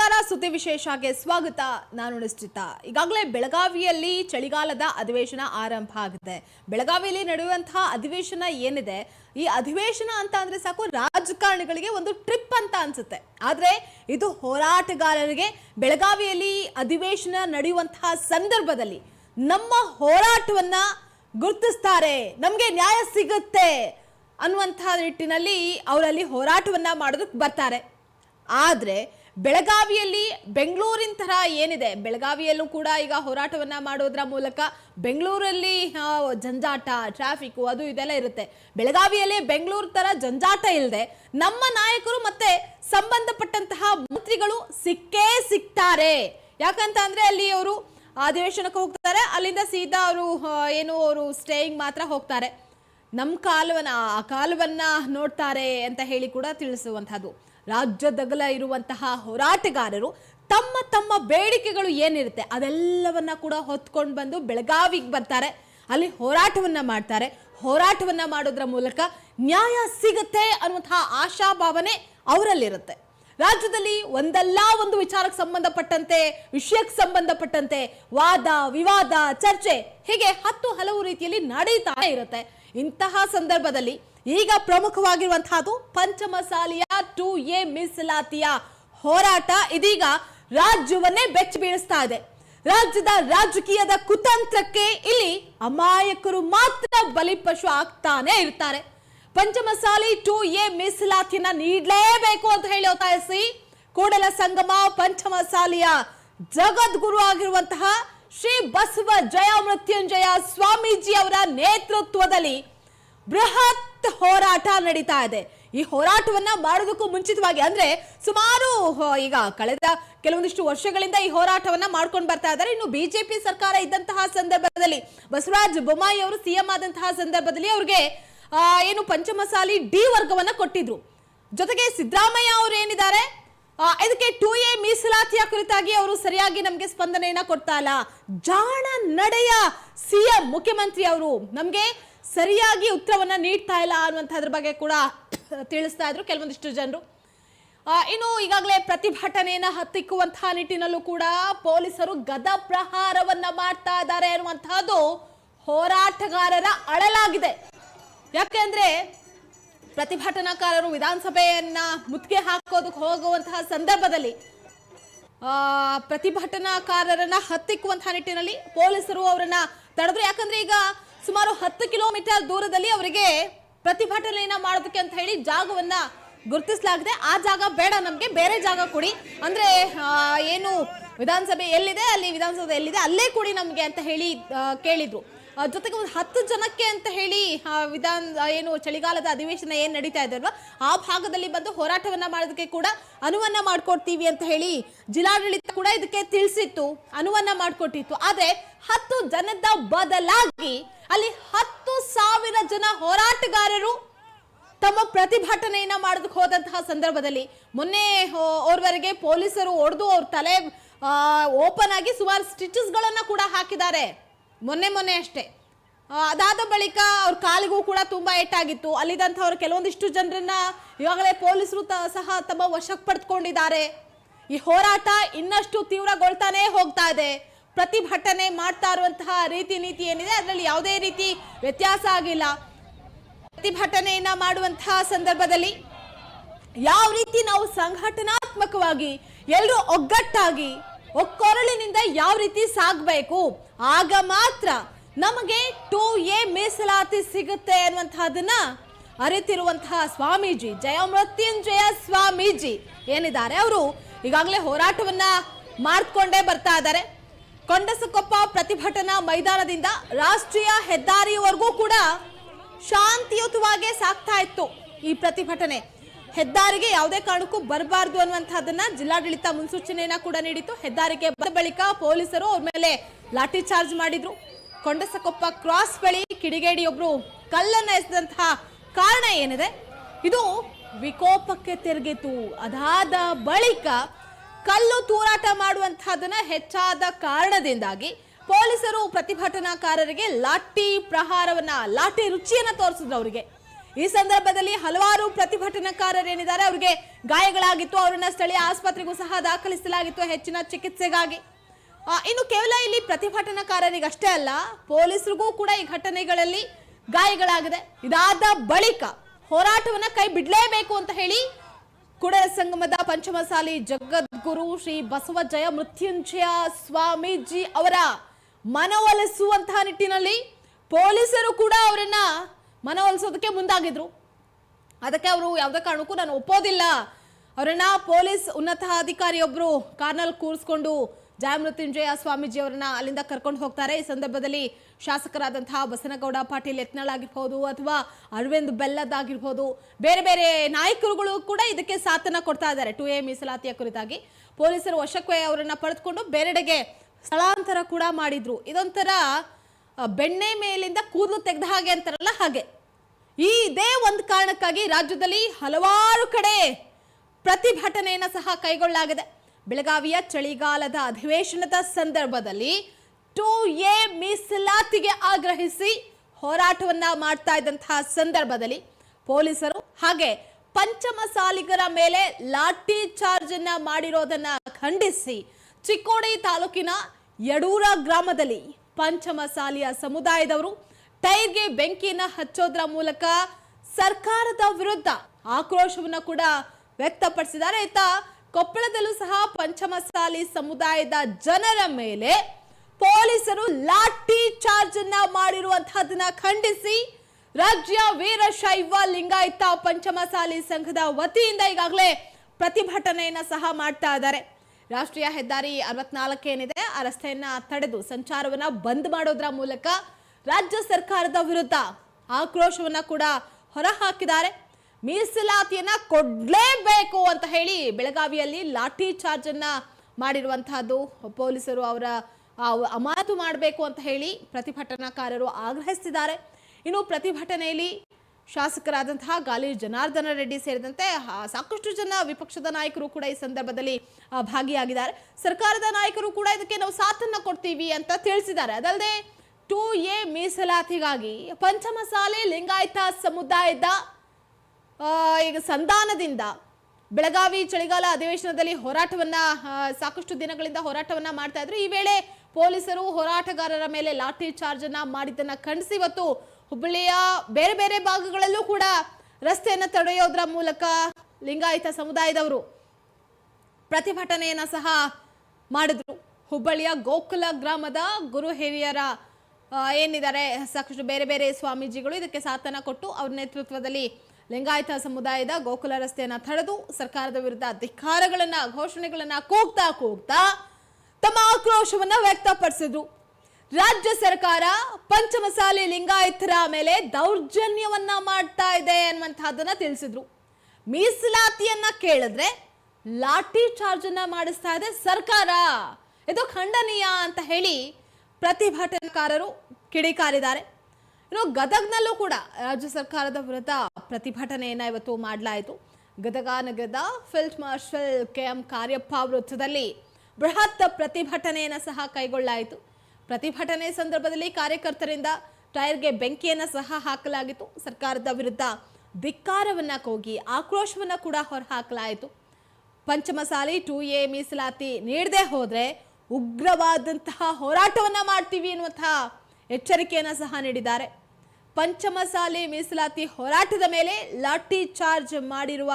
ನಮಸ್ಕಾರ, ಸುದ್ದಿ ವಿಶೇಷಗೆ ಸ್ವಾಗತ. ನಾನು ನಿಶ್ಚಿತ. ಈಗಾಗಲೇ ಬೆಳಗಾವಿಯಲ್ಲಿ ಚಳಿಗಾಲದ ಅಧಿವೇಶನ ಆರಂಭ ಆಗಿದೆ. ಬೆಳಗಾವಿಯಲ್ಲಿ ನಡೆಯುವಂತಹ ಅಧಿವೇಶನ ಏನಿದೆ? ಈ ಅಧಿವೇಶನ ಅಂತ ಅಂದ್ರೆ ಸಾಕು, ರಾಜಕಾರಣಿಗಳಿಗೆ ಒಂದು ಟ್ರಿಪ್ ಅಂತ ಅನ್ಸುತ್ತೆ. ಆದ್ರೆ ಇದು ಹೋರಾಟಗಾರರಿಗೆ ಬೆಳಗಾವಿಯಲ್ಲಿ ಅಧಿವೇಶನ ನಡೆಯುವಂತಹ ಸಂದರ್ಭದಲ್ಲಿ ನಮ್ಮ ಹೋರಾಟವನ್ನ ಗುರುತಿಸ್ತಾರೆ. ನಮಗೆ ನ್ಯಾಯ ಸಿಗುತ್ತೆ ಅನ್ನುವಂತಹ ನಿಟ್ಟಿನಲ್ಲಿ ಅವರಲ್ಲಿ ಹೋರಾಟವನ್ನ ಮಾಡೋದಕ್ಕೆ ಬರ್ತಾರೆ. ಆದ್ರೆ ಬೆಳಗಾವಿಯಲ್ಲಿ ಬೆಂಗಳೂರಿನ ತರ ಏನಿದೆ? ಬೆಳಗಾವಿಯಲ್ಲೂ ಕೂಡ ಈಗ ಹೋರಾಟವನ್ನ ಮಾಡೋದ್ರ ಮೂಲಕ ಬೆಂಗಳೂರಲ್ಲಿ ಜಂಜಾಟ ಟ್ರಾಫಿಕ್ ಅದು ಇದೆಲ್ಲ ಇರುತ್ತೆ. ಬೆಳಗಾವಿಯಲ್ಲಿ ಬೆಂಗಳೂರು ತರ ಜಂಜಾಟ ಇಲ್ಲದೆ ನಮ್ಮ ನಾಯಕರು ಮತ್ತೆ ಸಂಬಂಧಪಟ್ಟಂತಹ ಮಂತ್ರಿಗಳು ಸಿಕ್ಕೇ ಸಿಗ್ತಾರೆ ಯಾಕಂತ ಅಂದ್ರೆ ಅಲ್ಲಿ ಅವರು ಅಧಿವೇಶನಕ್ಕೆ ಹೋಗ್ತಾರೆ, ಅಲ್ಲಿಂದ ಸೀದಾ ಅವರು ಏನು ಅವರು ಸ್ಟೇಯಿಂಗ್ ಮಾತ್ರ ಹೋಗ್ತಾರೆ. ನಮ್ಮ ಕಾಲವನ್ನ, ಆ ಕಾಲವನ್ನ ನೋಡ್ತಾರೆ ಅಂತ ಹೇಳಿ ಕೂಡ ತಿಳಿಸುವಂತಹದ್ದು. ರಾಜ್ಯದಗಲ ಇರುವಂತಹ ಹೋರಾಟಗಾರರು ತಮ್ಮ ತಮ್ಮ ಬೇಡಿಕೆಗಳು ಏನಿರುತ್ತೆ ಅದೆಲ್ಲವನ್ನ ಕೂಡ ಹೊತ್ಕೊಂಡು ಬಂದು ಬೆಳಗಾವಿಗೆ ಬರ್ತಾರೆ. ಅಲ್ಲಿ ಹೋರಾಟವನ್ನ ಮಾಡ್ತಾರೆ. ಹೋರಾಟವನ್ನ ಮಾಡೋದ್ರ ಮೂಲಕ ನ್ಯಾಯ ಸಿಗುತ್ತೆ ಅನ್ನುವಂತಹ ಆಶಾಭಾವನೆ ಅವರಲ್ಲಿರುತ್ತೆ. ರಾಜ್ಯದಲ್ಲಿ ಒಂದಲ್ಲ ಒಂದು ವಿಚಾರಕ್ಕೆ ಸಂಬಂಧಪಟ್ಟಂತೆ, ವಿಷಯಕ್ಕೆ ಸಂಬಂಧಪಟ್ಟಂತೆ ವಾದ, ವಿವಾದ, ಚರ್ಚೆ ಹೀಗೆ ಹತ್ತು ಹಲವು ರೀತಿಯಲ್ಲಿ ನಡೀತಾ ಇರುತ್ತೆ. ಇಂತಹ ಸಂದರ್ಭದಲ್ಲಿ ಈಗ ಪ್ರಮುಖವಾಗಿರುವಂತಹದ್ದು ಪಂಚಮಸಾಲಿಯ ಟು ಎ ಮೀಸಲಾತಿಯ ಹೋರಾಟ ಇದೀಗ ರಾಜ್ಯವನ್ನೇ ಬೆಚ್ಚಿ ಬೀಳಿಸ್ತಾ ಇದೆ. ರಾಜ್ಯದ ರಾಜಕೀಯದ ಕುತಂತ್ರಕ್ಕೆ ಇಲ್ಲಿ ಅಮಾಯಕರು ಮಾತ್ರ ಬಲಿಪಶು ಆಗ್ತಾನೆ ಇರ್ತಾರೆ. ಪಂಚಮಸಾಲಿ ಟು ಎ ಮೀಸಲಾತಿಯನ್ನ ನೀಡಲೇಬೇಕು ಅಂತ ಹೇಳಿ ಒತ್ತಾಯಿಸಿ ಕೂಡಲ ಸಂಗಮ ಪಂಚಮಸಾಲಿಯ ಜಗದ್ಗುರು ಆಗಿರುವಂತಹ ಶ್ರೀ ಬಸವ ಜಯ ಮೃತ್ಯುಂಜಯ ಸ್ವಾಮೀಜಿ ಅವರ ನೇತೃತ್ವದಲ್ಲಿ ಬೃಹತ್ ಹೋರಾಟ ನಡೀತಾ ಇದೆ. ಈ ಹೋರಾಟವನ್ನ ಮಾಡೋದಕ್ಕೂ ಮುಂಚಿತವಾಗಿ ಅಂದ್ರೆ ಸುಮಾರು ಈಗ ಕಳೆದ ಕೆಲವೊಂದಿಷ್ಟು ವರ್ಷಗಳಿಂದ ಈ ಹೋರಾಟವನ್ನ ಮಾಡ್ಕೊಂಡು ಬರ್ತಾ ಇದ್ದಾರೆ. ಇನ್ನು ಬಿಜೆಪಿ ಸರ್ಕಾರ ಇದ್ದಂತಹ ಸಂದರ್ಭದಲ್ಲಿ ಬಸವರಾಜ ಬೊಮ್ಮಾಯಿ ಅವರು ಸಿಎಂ ಆದಂತಹ ಸಂದರ್ಭದಲ್ಲಿ ಅವ್ರಿಗೆ ಏನು ಪಂಚಮಸಾಲಿ ಡಿ ವರ್ಗವನ್ನ ಕೊಟ್ಟಿದ್ರು. ಜೊತೆಗೆ ಸಿದ್ದರಾಮಯ್ಯ ಅವರು ಏನಿದ್ದಾರೆ? ಇದಕ್ಕೆ ಟೂ ಎ ಮೀಸಲಾತಿಯ ಕುರಿತಾಗಿ ಅವರು ಸರಿಯಾಗಿ ನಮಗೆ ಸ್ಪಂದನೆಯನ್ನ ಕೊಡ್ತಾ ಇಲ್ಲ. ಜಾಣ ನಡೆಯ ಸಿಎಂ ಮುಖ್ಯಮಂತ್ರಿ ಅವರು ನಮಗೆ ಸರಿಯಾಗಿ ಉತ್ತರವನ್ನು ನೀಡ್ತಾ ಇಲ್ಲ ಅನ್ನುವಂಥದ್ರ ಬಗ್ಗೆ ಕೂಡ ತಿಳಿಸ್ತಾ ಇದ್ರು ಕೆಲವೊಂದಿಷ್ಟು ಜನರು. ಇನ್ನು ಈಗಾಗಲೇ ಪ್ರತಿಭಟನೆಯನ್ನು ಹತ್ತಿಕ್ಕುವಂತಹ ನಿಟ್ಟಿನಲ್ಲೂ ಕೂಡ ಪೊಲೀಸರು ಗದ ಪ್ರಹಾರವನ್ನ ಮಾಡ್ತಾ ಇದ್ದಾರೆ ಅನ್ನುವಂಥದ್ದು ಹೋರಾಟಗಾರರ ಅಳಲಾಗಿದೆ. ಯಾಕೆಂದ್ರೆ ಪ್ರತಿಭಟನಾಕಾರರು ವಿಧಾನಸಭೆಯನ್ನ ಮುತ್ತಿಗೆ ಹಾಕೋದಕ್ಕೆ ಹೋಗುವಂತಹ ಸಂದರ್ಭದಲ್ಲಿ ಆ, ಪ್ರತಿಭಟನಾಕಾರರನ್ನ ಹತ್ತಿಕ್ಕುವಂತಹ ನಿಟ್ಟಿನಲ್ಲಿ ಪೊಲೀಸರು ಅವರನ್ನ ತಡೆದ್ರು. ಯಾಕಂದ್ರೆ ಈಗ ಸುಮಾರು ಹತ್ತು ಕಿಲೋಮೀಟರ್ ದೂರದಲ್ಲಿ ಅವರಿಗೆ ಪ್ರತಿಭಟನೆಯನ್ನ ಮಾಡೋದಕ್ಕೆ ಅಂತ ಹೇಳಿ ಜಾಗವನ್ನ ಗುರುತಿಸಲಾಗಿದೆ. ಆ ಜಾಗ ಬೇಡ, ನಮ್ಗೆ ಬೇರೆ ಜಾಗ ಕೊಡಿ. ಅಂದ್ರೆ ಏನು ವಿಧಾನಸಭೆ ಎಲ್ಲಿದೆ, ಅಲ್ಲಿ ವಿಧಾನಸೌಧ ಎಲ್ಲಿದೆ, ಅಲ್ಲೇ ಕೊಡಿ ನಮ್ಗೆ ಅಂತ ಹೇಳಿ ಕೇಳಿದ್ರು. ಜೊತೆಗೆ ಒಂದು ಹತ್ತು ಜನಕ್ಕೆ ಅಂತ ಹೇಳಿ ವಿಧಾನ ಏನು ಚಳಿಗಾಲದ ಅಧಿವೇಶನ ಏನು ನಡೀತಾ ಇದೆ ಅಲ್ವಾ? ಆ ಭಾಗದಲ್ಲಿ ಬಂದು ಹೋರಾಟವನ್ನ ಮಾಡೋದಕ್ಕೆ ಕೂಡ ಅನುವನ್ನ ಮಾಡ್ಕೊಡ್ತೀವಿ ಅಂತ ಹೇಳಿ ಜಿಲ್ಲಾಡಳಿತ ಕೂಡ ಇದಕ್ಕೆ ತಿಳಿಸಿತ್ತು, ಅನುವನ್ನ ಮಾಡ್ಕೊಟ್ಟಿತ್ತು. ಆದರೆ ಹತ್ತು ಜನದ ಬದಲಾಗಿ ಅಲ್ಲಿ ಹತ್ತು ಸಾವಿರ ಜನ ಹೋರಾಟಗಾರರು ತಮ್ಮ ಪ್ರತಿಭಟನೆಯನ್ನ ಮಾಡೋದಕ್ಕೆ ಹೋದಂತಹ ಸಂದರ್ಭದಲ್ಲಿ ಮೊನ್ನೆ ಅವ್ರವರೆಗೆ ಪೊಲೀಸರು ಹೊಡೆದು ಅವ್ರ ತಲೆ ಓಪನ್ ಆಗಿ ಸುಮಾರು ಸ್ಟಿಚಸ್ಗಳನ್ನು ಕೂಡ ಹಾಕಿದ್ದಾರೆ. ಮೊನ್ನೆ ಮೊನ್ನೆ ಅಷ್ಟೇ. ಅದಾದ ಬಳಿಕ ಅವ್ರ ಕಾಲಿಗೂ ಕೂಡ ತುಂಬ ಏಟಾಗಿತ್ತು. ಅಲ್ಲಿದ್ದಂಥವ್ರು ಕೆಲವೊಂದಿಷ್ಟು ಜನರನ್ನ ಇವಾಗಲೇ ಪೊಲೀಸರು ಸಹ ತಮ್ಮ ವಶಕ್ಕೆ ಪಡೆದುಕೊಂಡಿದ್ದಾರೆ ಈ ಹೋರಾಟ ಇನ್ನಷ್ಟು ತೀವ್ರಗೊಳ್ತಾನೇ ಹೋಗ್ತಾ ಇದೆ. ಪ್ರತಿಭಟನೆ ಮಾಡ್ತಾ ಇರುವಂತಹ ರೀತಿ ನೀತಿ ಏನಿದೆ, ಅದರಲ್ಲಿ ಯಾವುದೇ ರೀತಿ ವ್ಯತ್ಯಾಸ ಆಗಿಲ್ಲ. ಪ್ರತಿಭಟನೆಯನ್ನ ಮಾಡುವಂತಹ ಸಂದರ್ಭದಲ್ಲಿ ಯಾವ ರೀತಿ ನಾವು ಸಂಘಟನಾತ್ಮಕವಾಗಿ ಎಲ್ಲರೂ ಒಗ್ಗಟ್ಟಾಗಿ ಒಕ್ಕೊರಳಿನಿಂದ ಯಾವ ರೀತಿ ಸಾಗಬೇಕು ಆಗ ಮಾತ್ರ ನಮಗೆ ಟು ಎ ಮೀಸಲಾತಿ ಸಿಗುತ್ತೆ ಅನ್ನುವಂತಹದನ್ನ ಅರಿತಿರುವಂತಹ ಸ್ವಾಮೀಜಿ ಜಯ ಮೃತ್ಯುಂಜಯ ಸ್ವಾಮೀಜಿ ಏನಿದ್ದಾರೆ ಅವರು ಈಗಾಗಲೇ ಹೋರಾಟವನ್ನ ಮಾಡ್ಕೊಂಡೇ ಬರ್ತಾ ಇದ್ದಾರೆ. ಕೊಂಡಸಕೊಪ್ಪ ಪ್ರತಿಭಟನಾ ಮೈದಾನದಿಂದ ರಾಷ್ಟ್ರೀಯ ಹೆದ್ದಾರಿಯವರೆಗೂ ಕೂಡ ಶಾಂತಿಯುತವಾಗಿ ಸಾಗ್ತಾ ಇತ್ತು ಈ ಪ್ರತಿಭಟನೆ. ಹೆದ್ದಾರಿಗೆ ಯಾವುದೇ ಕಾರಣಕ್ಕೂ ಬರಬಾರ್ದು ಅನ್ನುವಂತಹದನ್ನ ಜಿಲ್ಲಾಡಳಿತ ಮುನ್ಸೂಚನೆಯನ್ನ ಕೂಡ ನೀಡಿತ್ತು. ಹೆದ್ದಾರಿಗೆ ಬಂದ ಬಳಿಕ ಪೊಲೀಸರು ಅವ್ರ ಮೇಲೆ ಲಾಠಿ ಚಾರ್ಜ್ ಮಾಡಿದ್ರು. ಕೊಂಡಸಕೊಪ್ಪ ಕ್ರಾಸ್ ಬಳಿ ಕಿಡಿಗೇಡಿಯೊಬ್ರು ಕಲ್ಲನ್ನ ಎಸೆದಂತಹ ಕಾರಣ ಏನಿದೆ? ಇದು ವಿಕೋಪಕ್ಕೆ ತಿರುಗಿತು. ಅದಾದ ಬಳಿಕ ಕಲ್ಲು ತೂರಾಟ ಮಾಡುವಂತಹದನ್ನ ಹೆಚ್ಚಾದ ಕಾರಣದಿಂದಾಗಿ ಪೊಲೀಸರು ಪ್ರತಿಭಟನಾಕಾರರಿಗೆ ಲಾಠಿ ಪ್ರಹಾರವನ್ನ, ಲಾಠಿ ರುಚಿಯನ್ನ ತೋರಿಸಿದ್ರು ಅವರಿಗೆ. ಈ ಸಂದರ್ಭದಲ್ಲಿ ಹಲವಾರು ಪ್ರತಿಭಟನಾಕಾರರೇನಿದ್ದಾರೆ, ಅವರಿಗೆ ಗಾಯಗಳಾಗಿತ್ತು, ಅವರನ್ನ ಸ್ಥಳೀಯ ಆಸ್ಪತ್ರೆಗೂ ಸಹ ದಾಖಲಿಸಲಾಗಿತ್ತು ಹೆಚ್ಚಿನ ಚಿಕಿತ್ಸೆಗಾಗಿ. ಇನ್ನು ಕೇವಲ ಇಲ್ಲಿ ಪ್ರತಿಭಟನಾಕಾರರಿಗಷ್ಟೇ ಅಲ್ಲ, ಪೊಲೀಸರಿಗೂ ಕೂಡ ಈ ಘಟನೆಗಳಲ್ಲಿ ಗಾಯಗಳಾಗಿದೆ. ಇದಾದ ಬಳಿಕ ಹೋರಾಟವನ್ನ ಕೈ ಬಿಡಲೇಬೇಕು ಅಂತ ಹೇಳಿ ಕುಡಲ ಸಂಗಮದ ಪಂಚಮಸಾಲಿ ಜಗದ್ಗುರು ಶ್ರೀ ಬಸವಜಯ ಮೃತ್ಯುಂಜಯ ಸ್ವಾಮೀಜಿ ಅವರ ಮನವೊಲಿಸುವಂತಹ ನಿಟ್ಟಿನಲ್ಲಿ ಪೊಲೀಸರು ಕೂಡ ಅವರನ್ನ ಮನವೊಲಿಸೋದಕ್ಕೆ ಮುಂದಾಗಿದ್ರು. ಅದಕ್ಕೆ ಅವರು ಯಾವುದೇ ಕಾರಣಕ್ಕೂ ನಾನು ಒಪ್ಪೋದಿಲ್ಲ. ಅವರನ್ನ ಪೊಲೀಸ್ ಉನ್ನತ ಅಧಿಕಾರಿಯೊಬ್ಬರು ಕಾರ್ನಲ್ಲಿ ಕೂರಿಸ್ಕೊಂಡು ಜಯಮೃತ್ಯುಂಜಯ ಸ್ವಾಮೀಜಿ ಅವರನ್ನ ಅಲ್ಲಿಂದ ಕರ್ಕೊಂಡು ಹೋಗ್ತಾರೆ. ಈ ಸಂದರ್ಭದಲ್ಲಿ ಶಾಸಕರಾದಂತಹ ಬಸನಗೌಡ ಪಾಟೀಲ್ ಯತ್ನಾಳ್ ಆಗಿರ್ಬೋದು ಅಥವಾ ಅರವಿಂದ್ ಬೆಲ್ಲದ್ ಆಗಿರ್ಬೋದು, ಬೇರೆ ಬೇರೆ ನಾಯಕರುಗಳು ಕೂಡ ಇದಕ್ಕೆ ಸಾಥನ ಕೊಡ್ತಾ ಇದ್ದಾರೆ ಟು ಎ ಮೀಸಲಾತಿಯ ಕುರಿತಾಗಿ. ಪೊಲೀಸರು ವಶಕ್ಕೆ ಅವರನ್ನ ಪಡೆದುಕೊಂಡು ಬೇರೆಡೆಗೆ ಸ್ಥಳಾಂತರ ಕೂಡ ಮಾಡಿದ್ರು. ಇದೊಂಥರ ಬೆಣ್ಣೆ ಮೇಲಿಂದ ಕೂದಲು ತೆಗೆದ ಹಾಗೆ ಅಂತಾರಲ್ಲ ಹಾಗೆ. ಈ ಇದೇ ಒಂದು ಕಾರಣಕ್ಕಾಗಿ ರಾಜ್ಯದಲ್ಲಿ ಹಲವಾರು ಕಡೆ ಪ್ರತಿಭಟನೆಯನ್ನು ಸಹ ಕೈಗೊಳ್ಳಲಾಗಿದೆ. ಬೆಳಗಾವಿಯ ಚಳಿಗಾಲದ ಅಧಿವೇಶನದ ಸಂದರ್ಭದಲ್ಲಿ ಟು ಎ ಮೀಸಲಾತಿಗೆ ಆಗ್ರಹಿಸಿ ಹೋರಾಟವನ್ನ ಮಾಡ್ತಾ ಇದ್ದಂತಹ ಸಂದರ್ಭದಲ್ಲಿ ಪೊಲೀಸರು ಹಾಗೆ ಪಂಚಮಸಾಲಿಗರ ಮೇಲೆ ಲಾಠಿ ಚಾರ್ಜ್ ಅನ್ನ ಮಾಡಿರೋದನ್ನ ಖಂಡಿಸಿ ಚಿಕ್ಕೋಡಿ ತಾಲೂಕಿನ ಯಡೂರ ಗ್ರಾಮದಲ್ಲಿ ಪಂಚಮಸಾಲಿಯ ಸಮುದಾಯದವರು ಟೈರ್ಗೆ ಬೆಂಕಿಯನ್ನ ಹಚ್ಚೋದ್ರ ಮೂಲಕ ಸರ್ಕಾರದ ವಿರುದ್ಧ ಆಕ್ರೋಶವನ್ನ ಕೂಡ ವ್ಯಕ್ತಪಡಿಸಿದ್ದಾರೆ. ಇತ್ತ ಕೊಪ್ಪಳದಲ್ಲೂ ಸಹ ಪಂಚಮಸಾಲಿ ಸಮುದಾಯದ ಜನರ ಮೇಲೆ ಪೊಲೀಸರು ಲಾಠಿ ಚಾರ್ಜ್ ಅನ್ನ ಮಾಡಿರುವಂತಹದನ್ನ ಖಂಡಿಸಿ ರಾಜ್ಯ ವೀರಶೈವ ಲಿಂಗಾಯತ ಪಂಚಮಸಾಲಿ ಸಂಘದ ವತಿಯಿಂದ ಈಗಾಗಲೇ ಪ್ರತಿಭಟನೆಯನ್ನ ಸಹ ಮಾಡ್ತಾ ಇದ್ದಾರೆ. ರಾಷ್ಟ್ರೀಯ ಹೆದ್ದಾರಿ ಅರವತ್ನಾಲ್ಕು ಏನಿದೆ ಆ ರಸ್ತೆಯನ್ನ ತಡೆದು ಸಂಚಾರವನ್ನ ಬಂದ್ ಮಾಡೋದ್ರ ಮೂಲಕ ರಾಜ್ಯ ಸರ್ಕಾರದ ವಿರುದ್ಧ ಆಕ್ರೋಶವನ್ನ ಕೂಡ ಹೊರಹಾಕಿದ್ದಾರೆ. ಮೀಸಲಾತಿಯನ್ನ ಕೊಡ್ಲೇಬೇಕು ಅಂತ ಹೇಳಿ ಬೆಳಗಾವಿಯಲ್ಲಿ ಲಾಠಿ ಚಾರ್ಜ್ ಅನ್ನ ಮಾಡಿರುವಂತಹದ್ದು ಪೊಲೀಸರು ಅವರ ಅಮಾನತು ಮಾಡಬೇಕು ಅಂತ ಹೇಳಿ ಪ್ರತಿಭಟನಾಕಾರರು ಆಗ್ರಹಿಸಿದ್ದಾರೆ ಇನ್ನು ಪ್ರತಿಭಟನೆಯಲ್ಲಿ ಶಾಸಕರಾದಂತಹ ಗಾಲಿ ಜನಾರ್ದನ ರೆಡ್ಡಿ ಸೇರಿದಂತೆ ಸಾಕಷ್ಟು ಜನ ವಿಪಕ್ಷದ ನಾಯಕರು ಕೂಡ ಈ ಸಂದರ್ಭದಲ್ಲಿ ಭಾಗಿಯಾಗಿದ್ದಾರೆ. ಸರ್ಕಾರದ ನಾಯಕರು ಕೂಡ ಇದಕ್ಕೆ ನಾವು ಸಾಥನ್ನ ಕೊಡ್ತೀವಿ ಅಂತ ತಿಳಿಸಿದ್ದಾರೆ. ಅದಲ್ಲದೆ ಟು ಎ ಮೀಸಲಾತಿಗಾಗಿ ಪಂಚಮಸಾಲೆ ಲಿಂಗಾಯತ ಸಮುದಾಯದ ಈಗ ಸಂಧಾನದಿಂದ ಬೆಳಗಾವಿ ಚಳಿಗಾಲ ಅಧಿವೇಶನದಲ್ಲಿ ಹೋರಾಟವನ್ನ ಸಾಕಷ್ಟು ದಿನಗಳಿಂದ ಹೋರಾಟವನ್ನ ಮಾಡ್ತಾ ಇದ್ರು. ಈ ವೇಳೆ ಪೊಲೀಸರು ಹೋರಾಟಗಾರರ ಮೇಲೆ ಲಾಠಿ ಚಾರ್ಜ್ ಅನ್ನ ಮಾಡಿದ್ದನ್ನ ಖಂಡಿಸಿ, ಇವತ್ತು ಹುಬ್ಬಳ್ಳಿಯ ಬೇರೆ ಬೇರೆ ಭಾಗಗಳಲ್ಲೂ ಕೂಡ ರಸ್ತೆಯನ್ನು ತಡೆಯೋದ್ರ ಮೂಲಕ ಲಿಂಗಾಯತ ಸಮುದಾಯದವರು ಪ್ರತಿಭಟನೆಯನ್ನ ಸಹ ಮಾಡಿದ್ರು. ಹುಬ್ಬಳ್ಳಿಯ ಗೋಕುಲ ಗ್ರಾಮದ ಗುರು ಹಿರಿಯರ ಏನಿದ್ದಾರೆ, ಸಾಕಷ್ಟು ಬೇರೆ ಬೇರೆ ಸ್ವಾಮೀಜಿಗಳು ಇದಕ್ಕೆ ಸಾಥನ ಕೊಟ್ಟು ಅವ್ರ ನೇತೃತ್ವದಲ್ಲಿ ಲಿಂಗಾಯತ ಸಮುದಾಯದ ಗೋಕುಲ ರಸ್ತೆಯನ್ನು ತಡೆದು ಸರ್ಕಾರದ ವಿರುದ್ಧ ಧಿಕ್ಕಾರಗಳನ್ನ ಘೋಷಣೆಗಳನ್ನ ಕೂಗ್ತಾ ಕೂಗ್ತಾ ತಮ್ಮ ಆಕ್ರೋಶವನ್ನ ವ್ಯಕ್ತಪಡಿಸಿದ್ರು ರಾಜ್ಯ ಸರ್ಕಾರ ಪಂಚಮಸಾಲಿ ಲಿಂಗಾಯತರ ಮೇಲೆ ದೌರ್ಜನ್ಯವನ್ನ ಮಾಡ್ತಾ ಇದೆ ಅನ್ನುವಂತಹದ್ದನ್ನ ತಿಳಿಸಿದ್ರು. ಮೀಸಲಾತಿಯನ್ನ ಕೇಳಿದ್ರೆ ಲಾಠಿ ಚಾರ್ಜ್ ಅನ್ನ ಮಾಡಿಸ್ತಾ ಇದೆ ಸರ್ಕಾರ. ಇದು ಖಂಡನೀಯ ಅಂತ ಹೇಳಿ ಪ್ರತಿಭಟನಾಕಾರರು ಕಿಡಿಕಾರಿದ್ದಾರೆ. ಇನ್ನು ಗದಗ್ನಲ್ಲೂ ಕೂಡ ರಾಜ್ಯ ಸರ್ಕಾರದ ವಿರುದ್ಧ ಪ್ರತಿಭಟನೆಯನ್ನ ಇವತ್ತು ಮಾಡಲಾಯಿತು. ಗದಗ ನಗರದ field marshal K M Cariappa ವೃತ್ತದಲ್ಲಿ ಬೃಹತ್ ಪ್ರತಿಭಟನೆಯನ್ನು ಸಹ ಕೈಗೊಳ್ಳಲಾಯಿತು ಪ್ರತಿಭಟನೆ ಸಂದರ್ಭದಲ್ಲಿ ಕಾರ್ಯಕರ್ತರಿಂದ ಟೈರ್ಗೆ ಬೆಂಕಿಯನ್ನ ಸಹ ಹಾಕಲಾಗಿತ್ತು. ಸರ್ಕಾರದ ವಿರುದ್ಧ ಧಿಕ್ಕಾರವನ್ನ ಕೂಗಿ ಆಕ್ರೋಶವನ್ನ ಕೂಡ ಹೊರಹಾಕಲಾಯಿತು. ಪಂಚಮಸಾಲಿ ಟು ಎ ಮೀಸಲಾತಿ ನೀಡದೆ ಹೋದರೆ ಉಗ್ರವಾದಂತಹ ಹೋರಾಟವನ್ನ ಮಾಡ್ತೀವಿ ಎನ್ನುವಂತಹ ಎಚ್ಚರಿಕೆಯನ್ನ ಸಹ ನೀಡಿದ್ದಾರೆ. ಪಂಚಮಸಾಲಿ ಮೀಸಲಾತಿ ಹೋರಾಟದ ಮೇಲೆ ಲಾಠಿ ಚಾರ್ಜ್ ಮಾಡಿರುವ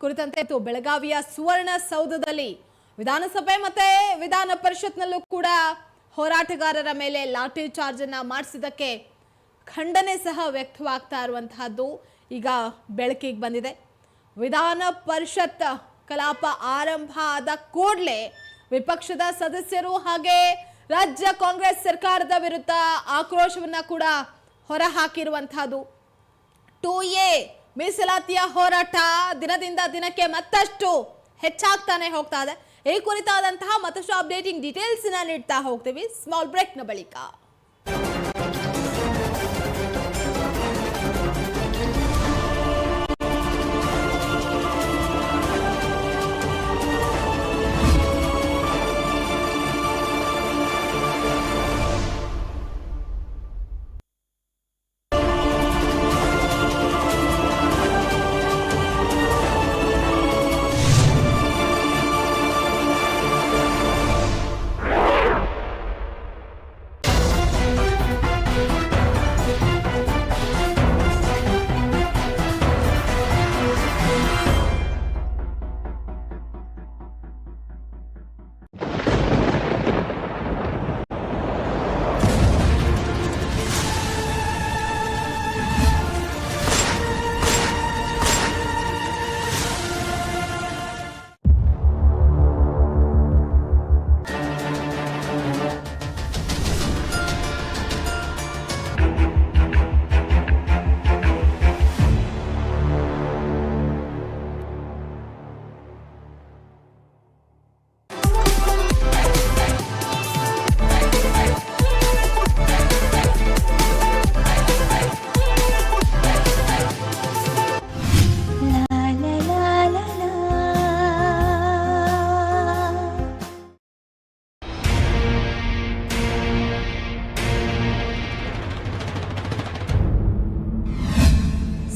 ಕುರಿತಂತೆ ಬೆಳಗಾವಿಯ ಸುವರ್ಣ ಸೌಧದಲ್ಲಿ ವಿಧಾನಸಭೆ ಮತ್ತೆ ವಿಧಾನ ಪರಿಷತ್ನಲ್ಲೂ ಕೂಡ ಹೋರಾಟಗಾರರ ಮೇಲೆ ಲಾಠಿ ಚಾರ್ಜ್ ಅನ್ನ ಮಾಡಿಸಿದ್ದಕ್ಕೆ ಖಂಡನೆ ಸಹ ವ್ಯಕ್ತವಾಗ್ತಾ ಇರುವಂತಹದ್ದು ಈಗ ಬೆಳಕಿಗೆ ಬಂದಿದೆ. ವಿಧಾನ ಪರಿಷತ್ ಕಲಾಪ ಆರಂಭ ಆದ ಕೂಡಲೇ ವಿಪಕ್ಷದ ಸದಸ್ಯರು ಹಾಗೆ ರಾಜ್ಯ ಕಾಂಗ್ರೆಸ್ ಸರ್ಕಾರದ ವಿರುದ್ಧ ಆಕ್ರೋಶವನ್ನ ಕೂಡ ಹೊರ ಹಾಕಿರುವಂತಹದ್ದು ಟು ಎ ಮೀಸಲಾತಿಯ ಹೋರಾಟ ದಿನದಿಂದ ದಿನಕ್ಕೆ ಮತ್ತಷ್ಟು ಹೆಚ್ಚಾಗ್ತಾನೆ ಹೋಗ್ತಾ ಇದೆ. ಈ ಕುರಿತಾದಂತಹ ಮತ್ತಷ್ಟು ಅಪ್ಡೇಟಿಂಗ್ ಡೀಟೇಲ್ಸ್ ನೀಡ್ತಾ ಹೋಗ್ತೀವಿ. ಸ್ಮಾಲ್ ಬ್ರೇಕ್ನ ಬಳಿಕ.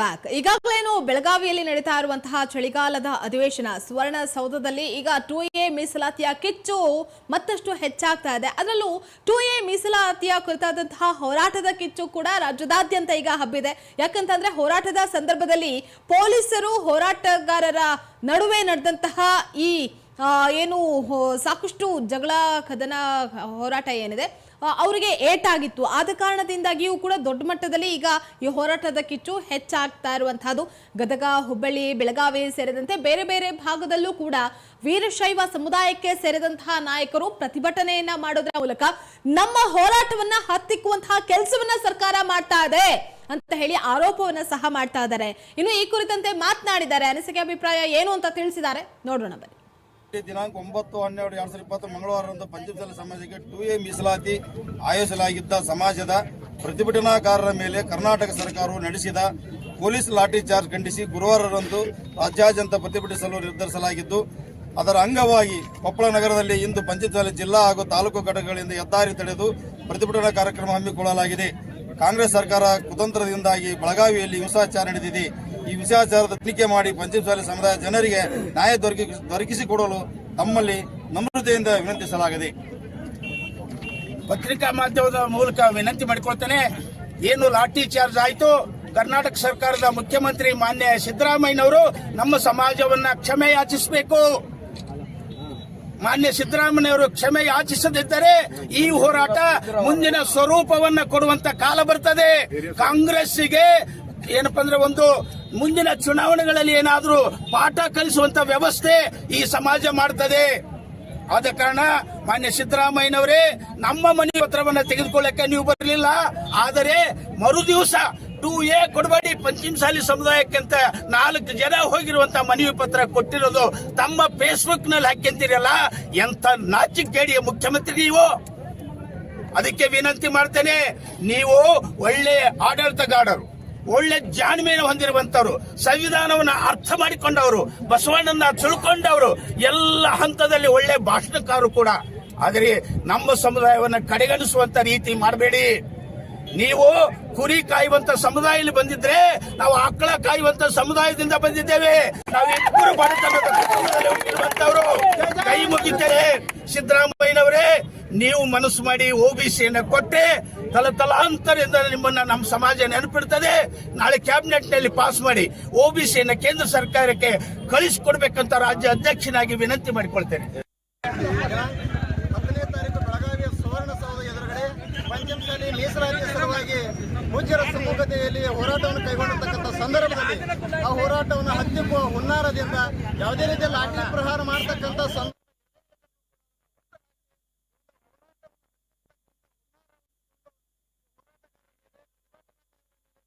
ಬ್ಯಾಕ್. ಈಗಾಗಲೇನು ಬೆಳಗಾವಿಯಲ್ಲಿ ನಡೀತಾ ಇರುವಂತಹ ಚಳಿಗಾಲದ ಅಧಿವೇಶನ ಸುವರ್ಣ ಸೌಧದಲ್ಲಿ ಈಗ ಟೂ ಎ ಮೀಸಲಾತಿಯ ಕಿಚ್ಚು ಮತ್ತಷ್ಟು ಹೆಚ್ಚಾಗ್ತಾ ಇದೆ. ಅದರಲ್ಲೂ ಟೂ ಎ ಮೀಸಲಾತಿಯ ಕುರಿತಾದಂತಹ ಹೋರಾಟದ ಕಿಚ್ಚು ಕೂಡ ರಾಜ್ಯದಾದ್ಯಂತ ಈಗ ಹಬ್ಬಿದೆ. ಯಾಕಂತಂದ್ರೆ ಹೋರಾಟದ ಸಂದರ್ಭದಲ್ಲಿ ಪೊಲೀಸರು ಹೋರಾಟಗಾರರ ನಡುವೆ ನಡೆದಂತಹ ಈ ಏನು ಸಾಕಷ್ಟು ಜಗಳ, ಕದನ, ಹೋರಾಟ ಏನಿದೆ ಅವರಿಗೆ ಏಟಾಗಿತ್ತು. ಆದ ಕಾರಣದಿಂದಾಗಿಯೂ ಕೂಡ ದೊಡ್ಡ ಮಟ್ಟದಲ್ಲಿ ಈಗ ಈ ಹೋರಾಟದ ಕಿಚ್ಚು ಹೆಚ್ಚಾಗ್ತಾ ಇರುವಂತಹದ್ದು. ಗದಗ, ಹುಬ್ಬಳ್ಳಿ, ಬೆಳಗಾವಿ ಸೇರಿದಂತೆ ಬೇರೆ ಬೇರೆ ಭಾಗದಲ್ಲೂ ಕೂಡ ವೀರಶೈವ ಸಮುದಾಯಕ್ಕೆ ಸೇರಿದಂತಹ ನಾಯಕರು ಪ್ರತಿಭಟನೆಯನ್ನ ಮಾಡೋದ್ರ ಮೂಲಕ ನಮ್ಮ ಹೋರಾಟವನ್ನ ಹತ್ತಿಕ್ಕುವಂತಹ ಕೆಲಸವನ್ನ ಸರ್ಕಾರ ಮಾಡ್ತಾ ಇದೆ ಅಂತ ಹೇಳಿ ಆರೋಪವನ್ನ ಸಹ ಮಾಡ್ತಾ ಇದ್ದಾರೆ. ಇನ್ನು ಈ ಕುರಿತಂತೆ ಮಾತನಾಡಿದ್ದಾರೆ. ಅನಿಸಿಕೆ ಅಭಿಪ್ರಾಯ ಏನು ಅಂತ ತಿಳಿಸಿದ್ದಾರೆ. ನೋಡೋಣ ಬನ್ನಿ. ದಿನಾಂಕ ಒಂಬತ್ತು, ಹನ್ನೆರಡು, ಎರಡ್ ಸಾವಿರದ ಇಪ್ಪತ್ತು ಮಂಗಳವಾರದಂದು ಪಂಚಮಸಾಲಿ ಸಮಾಜಕ್ಕೆ ಟು ಎ ಮೀಸಲಾತಿ ಆಯೋಜಿಸಲಾಗಿದ್ದ ಸಮಾಜದ ಪ್ರತಿಭಟನಾಕಾರರ ಮೇಲೆ ಕರ್ನಾಟಕ ಸರ್ಕಾರವು ನಡೆಸಿದ ಪೊಲೀಸ್ ಲಾಠಿ ಚಾರ್ಜ್ ಖಂಡಿಸಿ ಗುರುವಾರರಂದು ರಾಜ್ಯಾದ್ಯಂತ ಪ್ರತಿಭಟಿಸಲು ನಿರ್ಧರಿಸಲಾಗಿದ್ದು, ಅದರ ಅಂಗವಾಗಿ ಕೊಪ್ಪಳ ನಗರದಲ್ಲಿ ಇಂದು ಪಂಚಮಸಾಲಿ ಜಿಲ್ಲಾ ಹಾಗೂ ತಾಲೂಕು ಘಟಕಗಳಿಂದ ಹೆದ್ದಾರಿ ತಡೆದು ಪ್ರತಿಭಟನಾ ಕಾರ್ಯಕ್ರಮ ಹಮ್ಮಿಕೊಳ್ಳಲಾಗಿದೆ. ಕಾಂಗ್ರೆಸ್ ಸರ್ಕಾರ ಕುತಂತ್ರದಿಂದಾಗಿ ಬೆಳಗಾವಿಯಲ್ಲಿ ಹಿಂಸಾಚಾರ ನಡೆದಿದೆ. ಈ ವಿಷಯಾಚಾರದ ತನಿಖೆ ಮಾಡಿ ಪಂಚಮಸಾಲಿ ಸಮುದಾಯ ಜನರಿಗೆ ನ್ಯಾಯ ದೊರಕಿ ದೊರಕಿಸಿಕೊಡಲು ತಮ್ಮಲ್ಲಿ ನಮ್ರತೆಯಿಂದ ವಿನಂತಿಸಲಾಗಿದೆ. ಪತ್ರಿಕಾ ಮಾಧ್ಯಮದ ಮೂಲಕ ವಿನಂತಿ ಮಾಡಿಕೊಳ್ತೇನೆ, ಏನು ಲಾಠಿ ಚಾರ್ಜ್ ಆಯಿತು? ಕರ್ನಾಟಕ ಸರ್ಕಾರದ ಮುಖ್ಯಮಂತ್ರಿ ಮಾನ್ಯ ಸಿದ್ದರಾಮಯ್ಯನವರು ನಮ್ಮ ಸಮಾಜವನ್ನ ಕ್ಷಮೆ ಯಾಚಿಸಬೇಕು. ಮಾನ್ಯ ಸಿದ್ದರಾಮಯ್ಯವರು ಕ್ಷಮೆ ಯಾಚಿಸದಿದ್ದರೆ ಈ ಹೋರಾಟ ಮುಂದಿನ ಸ್ವರೂಪವನ್ನ ಕೊಡುವಂತ ಕಾಲ ಬರ್ತದೆ. ಕಾಂಗ್ರೆಸ್ಸಿಗೆ ಏನಪ್ಪಾ ಅಂದ್ರೆ ಒಂದು ಮುಂದಿನ ಚುನಾವಣೆಗಳಲ್ಲಿ ಏನಾದರೂ ಪಾಠ ಕಲಿಸುವಂತ ವ್ಯವಸ್ಥೆ ಈ ಸಮಾಜ ಮಾಡ್ತದೆ. ಆದ ಕಾರಣ ಮಾನ್ಯ ಸಿದ್ದರಾಮಯ್ಯನವರೇ, ನಮ್ಮ ಮನೆ ಪತ್ರವನ್ನ ತೆಗೆದುಕೊಳ್ಳಕ್ಕೆ ನೀವು ಬರಲಿಲ್ಲ. ಆದರೆ ಮರು ದಿವಸ ಟೂ ಎ ಕೊಡಬೇಡಿ ಪಂಚಮಸಾಲಿ ಸಮುದಾಯಕ್ಕೆ ಅಂತ ನಾಲ್ಕು ಜನ ಹೋಗಿರುವಂತ ಮನವಿ ಪತ್ರ ಕೊಟ್ಟಿರೋದು ತಮ್ಮ ಫೇಸ್ಬುಕ್ನಲ್ಲಿ ಹಾಕ್ಯಂತೀರಲ್ಲ ಎಂತ ನಾಚಿಕೆಡಿಯ ಮುಖ್ಯಮಂತ್ರಿ ನೀವು? ಅದಕ್ಕೆ ವಿನಂತಿ ಮಾಡ್ತೇನೆ, ನೀವು ಒಳ್ಳೆಯ ಆಡಳಿತಗಾರರು. ಒಳ್ಳೆ ಜಾಣ್ಮೆಯನ್ನು ಹೊಂದಿರುವಂತವರು ಸಂವಿಧಾನವನ್ನ ಅರ್ಥ ಮಾಡಿಕೊಂಡವರು ಬಸವಣ್ಣನ ತಿಳ್ಕೊಂಡವರು, ಎಲ್ಲ ಹಂತದಲ್ಲಿ ಒಳ್ಳೆ ಭಾಷಣಕಾರರು ಕೂಡ. ಆದರೆ ನಮ್ಮ ಸಮುದಾಯವನ್ನ ಕಡೆಗಣಿಸುವಂತ ರೀತಿ ಮಾಡಬೇಡಿ. ನೀವು ಕುರಿ ಕಾಯುವಂತ ಸಮುದಾಯದಲ್ಲಿ ಬಂದಿದ್ರೆ ನಾವು ಆಕಳ ಕಾಯುವಂತ ಸಮುದಾಯದಿಂದ ಬಂದಿದ್ದೇವೆ. ನಾವು ಇಬ್ಬರು ಬಡತನದ ಕುಟುಂಬದಲ್ಲಿ ಕೈ ಮುಗಿದ್ದೇವೆ ಸಿದ್ದರಾಮಯ್ಯನವರೇ, ನೀವು ಮನಸ್ಸು ಮಾಡಿ ಓಬಿಸಿಯನ್ನ ಕೊಟ್ಟೆ ತಲತಲಾಂತರದಿಂದ ನಿಮ್ಮನ್ನ ನಮ್ಮ ಸಮಾಜ ನೆನಪಿಡ್ತದೆ. ನಾಳೆ ಕ್ಯಾಬಿನೆಟ್ನಲ್ಲಿ ಪಾಸ್ ಮಾಡಿ ಓಬಿಸಿಯನ್ನ ಕೇಂದ್ರ ಸರ್ಕಾರಕ್ಕೆ ಕಳಿಸಿಕೊಡ್ಬೇಕಂತ ರಾಜ್ಯ ಅಧ್ಯಕ್ಷನಾಗಿ ವಿನಂತಿ ಮಾಡಿಕೊಳ್ತೇನೆ ಹತ್ತನೇ ತಾರೀಕು ಬೆಳಗಾವಿಯ ಸುವರ್ಣಸೌಧ ಎದುರುಗಡೆ ಪಂಚಮಸಾಲಿ ಮೀಸಲಾತಿ ಸಲುವಾಗಿ ಪೂಜ್ಯರ ಸಮ್ಮುಖತೆಯಲ್ಲಿ ಹೋರಾಟವನ್ನು ಕೈಗೊಂಡಿರ್ತಕ್ಕಂಥ ಸಂದರ್ಭದಲ್ಲಿ ಆ ಹೋರಾಟವನ್ನು ಹತ್ತಿಕ್ಕುವ ಹುನ್ನಾರದಿಂದ ಯಾವುದೇ ರೀತಿಯ ಲಾಠಿ ಪ್ರಹಾರ ಮಾಡತಕ್ಕಂಥ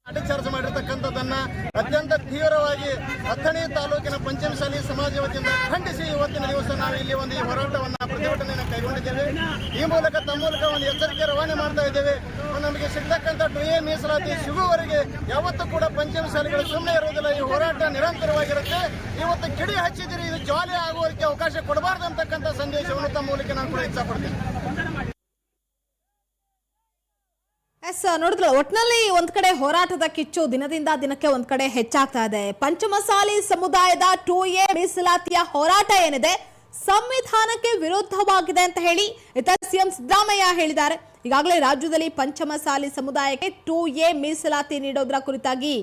ಸಂದರ್ಭ ಚಾರ್ಜ್ ಮಾಡಿರ್ತಕ್ಕಂಥದ್ದನ್ನ ಅತ್ಯಂತ ತೀವ್ರವಾಗಿ ಅಥಣಿ ತಾಲೂಕಿನ ಪಂಚಮಶಾಲಿ ಸಮಾಜ ವತಿಯಿಂದ ಖಂಡಿಸಿ ಇವತ್ತಿನ ದಿವಸ ನಾವು ಇಲ್ಲಿ ಒಂದು ಈ ಹೋರಾಟವನ್ನ, ಪ್ರತಿಭಟನೆಯನ್ನು ಕೈಗೊಂಡಿದ್ದೇವೆ. ಈ ಮೂಲಕ ತಮ್ಮ ಮೂಲಕ ಒಂದು ಎಚ್ಚರಿಕೆ ರವಾನೆ ಮಾಡ್ತಾ ಇದ್ದೇವೆ. ನಮಗೆ ಸಿಗ್ತಕ್ಕಂಥ ಟು ಎ ಮೀಸಲಾತಿ ಸಿಗುವವರೆಗೆ ಯಾವತ್ತೂ ಕೂಡ ಪಂಚಮಶಾಲಿಗಳು ಸುಮ್ಮನೆ ಇರುವುದಿಲ್ಲ. ಈ ಹೋರಾಟ ನಿರಂತರವಾಗಿರುತ್ತೆ. ಇವತ್ತು ಕಿಡಿ ಹಚ್ಚಿದಿರಿ ಇದು ಜಾಲಿ ಆಗುವುದಕ್ಕೆ ಅವಕಾಶ ಕೊಡಬಾರ್ದು ಅಂತಕ್ಕಂಥ ಸಂದೇಶವನ್ನು ತಮ್ಮ ಮೂಲಕ ನಾನು ಕೂಡ ಇಚ್ಛಪಡ್ತೀನಿ. ಎಸ್ ನೋಡಿದ್ರೆ ಒಟ್ನಲ್ಲಿ ಒಂದ್ ಕಡೆ ಹೋರಾಟದ ಕಿಚ್ಚು ದಿನದಿಂದ ದಿನಕ್ಕೆ ಒಂದ್ ಕಡೆ ಹೆಚ್ಚಾಗ್ತಾ ಇದೆ. ಪಂಚಮಸಾಲಿ ಸಮುದಾಯದ ಟೂ ಎ ಮೀಸಲಾತಿಯ ಹೋರಾಟ ಏನಿದೆ? ಸಂವಿಧಾನಕ್ಕೆ ವಿರುದ್ಧವಾಗಿದೆ ಅಂತ ಹೇಳಿ ಇತ ಸಿಎಂ ಸಿದ್ದರಾಮಯ್ಯ ಹೇಳಿದ್ದಾರೆ. ಈಗಾಗಲೇ ರಾಜ್ಯದಲ್ಲಿ ಪಂಚಮಸಾಲಿ ಸಮುದಾಯಕ್ಕೆ ಟೂ ಎ ಮೀಸಲಾತಿ ನೀಡೋದ್ರ ಕುರಿತಾಗಿ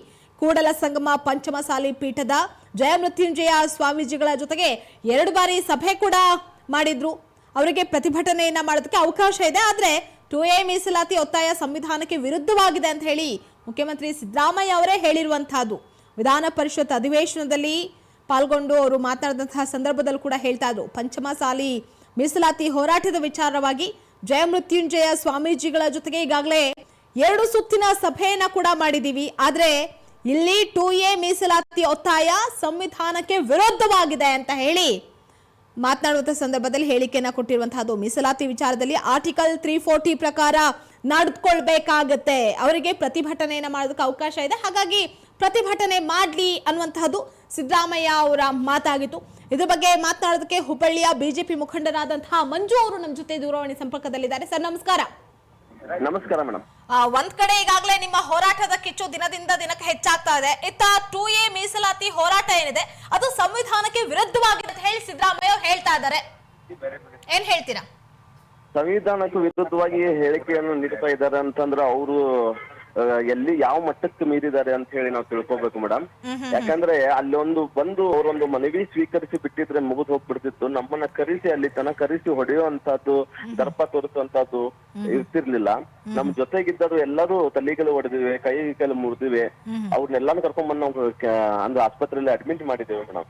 ಕೂಡಲ ಸಂಗಮ ಪಂಚಮಸಾಲಿ ಪೀಠದ ಜಯಮೃತ್ಯುಂಜಯ ಸ್ವಾಮೀಜಿಗಳ ಜೊತೆಗೆ ಎರಡು ಬಾರಿ ಸಭೆ ಕೂಡ ಮಾಡಿದ್ರು. ಅವರಿಗೆ ಪ್ರತಿಭಟನೆಯನ್ನ ಮಾಡೋದಕ್ಕೆ ಅವಕಾಶ ಇದೆ. ಆದ್ರೆ ಟು ಎ ಮೀಸಲಾತಿ ಒತ್ತಾಯ ಸಂವಿಧಾನಕ್ಕೆ ವಿರುದ್ಧವಾಗಿದೆ ಅಂತ ಹೇಳಿ ಮುಖ್ಯಮಂತ್ರಿ ಸಿದ್ದರಾಮಯ್ಯ ಅವರೇ ಹೇಳಿರುವಂತಹದ್ದು ವಿಧಾನ ಪರಿಷತ್ ಅಧಿವೇಶನದಲ್ಲಿ ಪಾಲ್ಗೊಂಡು ಅವರು ಮಾತನಾಡಿದಂತಹ ಸಂದರ್ಭದಲ್ಲಿ ಕೂಡ ಹೇಳ್ತಾ ಇದ್ರು. ಪಂಚಮಸಾಲಿ ಮೀಸಲಾತಿ ಹೋರಾಟದ ವಿಚಾರವಾಗಿ ಜಯಮೃತ್ಯುಂಜಯ ಸ್ವಾಮೀಜಿಗಳ ಜೊತೆಗೆ ಈಗಾಗಲೇ ಎರಡು ಸುತ್ತಿನ ಸಭೆಯನ್ನ ಕೂಡ ಮಾಡಿದ್ದೀವಿ. ಆದರೆ ಇಲ್ಲಿ ಟು ಎ ಮೀಸಲಾತಿ ಒತ್ತಾಯ ಸಂವಿಧಾನಕ್ಕೆ ವಿರುದ್ಧವಾಗಿದೆ ಅಂತ ಹೇಳಿ ಮಾತನಾಡುವಂಥ ಸಂದರ್ಭದಲ್ಲಿ ಹೇಳಿಕೆಯನ್ನ ಕೊಟ್ಟಿರುವಂತಹದ್ದು. ಮೀಸಲಾತಿ ವಿಚಾರದಲ್ಲಿ ಆರ್ಟಿಕಲ್ ತ್ರೀ ಫೋರ್ಟಿ ಪ್ರಕಾರ ನಡೆದುಕೊಳ್ಬೇಕಾಗತ್ತೆ. ಅವರಿಗೆ ಪ್ರತಿಭಟನೆಯನ್ನ ಮಾಡೋದಕ್ಕೆ ಅವಕಾಶ ಇದೆ. ಹಾಗಾಗಿ ಪ್ರತಿಭಟನೆ ಮಾಡಲಿ ಅನ್ನುವಂತಹದ್ದು ಸಿದ್ದರಾಮಯ್ಯ ಅವರ ಮಾತಾಗಿತ್ತು. ಇದ್ರ ಬಗ್ಗೆ ಮಾತನಾಡೋದಕ್ಕೆ ಹುಬ್ಬಳ್ಳಿಯ ಬಿಜೆಪಿ ಮುಖಂಡರಾದಂತಹ ಮಂಜು ಅವರು ನಮ್ಮ ಜೊತೆ ದೂರವಾಣಿ ಸಂಪರ್ಕದಲ್ಲಿದ್ದಾರೆ. ಸರ್, ನಮಸ್ಕಾರ. ನಮಸ್ಕಾರ ಮೇಡಮ್. ಆ, ಒಂದ್ ಕಡೆ ಈಗಾಗಲೇ ನಿಮ್ಮ ಹೋರಾಟದ ಕಿಚ್ಚು ದಿನದಿಂದ ದಿನಕ್ಕೆ ಹೆಚ್ಚಾಗ್ತಾ ಇದೆ. ಇತ್ತ ಟೂ ಎ ಮೀಸಲಾತಿ ಹೋರಾಟ ಏನಿದೆ ಅದು ಸಂವಿಧಾನಕ್ಕೆ ವಿರುದ್ಧವಾಗಿದೆ ಅಂತ ಹೇಳಿ ಸಿದ್ದರಾಮಯ್ಯ ಹೇಳ್ತಾ ಇದ್ದಾರೆ. ಏನ್ ಹೇಳ್ತೀರಾ? ಸಂವಿಧಾನಕ್ಕೆ ವಿರುದ್ಧವಾಗಿ ಹೇಳಿಕೆಯನ್ನು ನೀಡ್ತಾ ಇದ್ದಾರೆ ಅಂತಂದ್ರೆ ಅವರು ಎಲ್ಲಿ ಯಾವ ಮಟ್ಟಕ್ಕೆ ಮೀರಿದ್ದಾರೆ ಅಂತ ಹೇಳಿ ನಾವು ತಿಳ್ಕೊಬೇಕು ಮೇಡಮ್. ಯಾಕಂದ್ರೆ ಅಲ್ಲಿ ಒಂದು ಬಂದು ಅವರೊಂದು ಮನವಿ ಸ್ವೀಕರಿಸಿ ಬಿಟ್ಟಿದ್ರೆ ಮುಗಿದು ಹೋಗ್ಬಿಡ್ತಿತ್ತು. ನಮ್ಮನ್ನ ಕರೆಸಿ ಅಲ್ಲಿ ತನಕ ಕರೆಸಿ ಹೊಡೆಯುವಂತದ್ದು ದರ್ಪ ತೋರಿಸುವಂತದ್ದು ಇರ್ತಿರ್ಲಿಲ್ಲ. ನಮ್ ಜೊತೆಗಿದ್ದರು ಎಲ್ಲರೂ ತಲೆಗಳು ಹೊಡೆದಿವೆ ಕೈ ಕೈಲಿ ಮುರಿದಿವೆ. ಅವ್ರನ್ನೆಲ್ಲಾನು ಕರ್ಕೊಂಡ್ ಬಂದು ನಾವು ಅಂದ್ರೆ ಆಸ್ಪತ್ರೆಯಲ್ಲಿ ಅಡ್ಮಿಟ್ ಮಾಡಿದ್ದೇವೆ ಮೇಡಮ್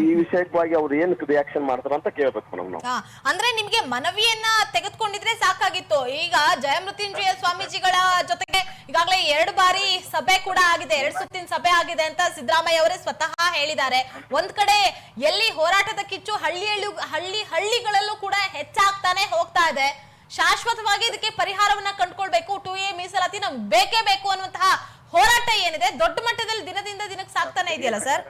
ಈ ವಿಷಯವಾಗಿ ಅವ್ರು ಏನ್ ರಿಯಾಕ್ಷನ್ ಮಾಡ್ತಾರ ಅಂತ ಕೇಳ್ಬೇಕು ಮೇಡಮ್ ನಾವು. ಅಂದ್ರೆ ನಿಮ್ಗೆ ಮನವಿಯನ್ನ ತೆಗೆದುಕೊಂಡಿದ್ರೆ ಸಾಕಾಗಿತ್ತು. ಈಗ ಜಯಮೃತ್ಯುಂಜಯ ಸ್ವಾಮೀಜಿಗಳ ಜೊತೆಗೆ ಈಗಾಗಲೇ ಎರಡು ಬಾರಿ ಸಭೆ ಕೂಡ ಆಗಿದೆ ಎರಡು ಸುತ್ತಿನ ಸಭೆ ಆಗಿದೆ ಅಂತ ಸಿದ್ದರಾಮಯ್ಯ ಅವರೇ ಸ್ವತಃ ಹೇಳಿದ್ದಾರೆ. ಒಂದ್ ಕಡೆ ಎಲ್ಲಿ ಹೋರಾಟದ ಕಿಚ್ಚು ಹಳ್ಳಿ ಹಳ್ಳಿ ಹಳ್ಳಿಗಳಲ್ಲೂ ಕೂಡ ಹೆಚ್ಚಾಗ್ತಾನೆ ಹೋಗ್ತಾ ಇದೆ. ಶಾಶ್ವತವಾಗಿ ಇದಕ್ಕೆ ಪರಿಹಾರವನ್ನ ಕಂಡುಕೊಳ್ಬೇಕು. ಟು ಎ ಮೀಸಲಾತಿ ನಮ್ಗೆ ಬೇಕೇ ಬೇಕು ಅನ್ನುವಂತಹ ಹೋರಾಟ ಏನಿದೆ, ದೊಡ್ಡ ಮಟ್ಟದಲ್ಲಿ ದಿನದಿಂದ ದಿನಕ್ಕೆ ಸಾಗ್ತಾನೆ ಇದೆಯಲ್ಲ ಸರ್?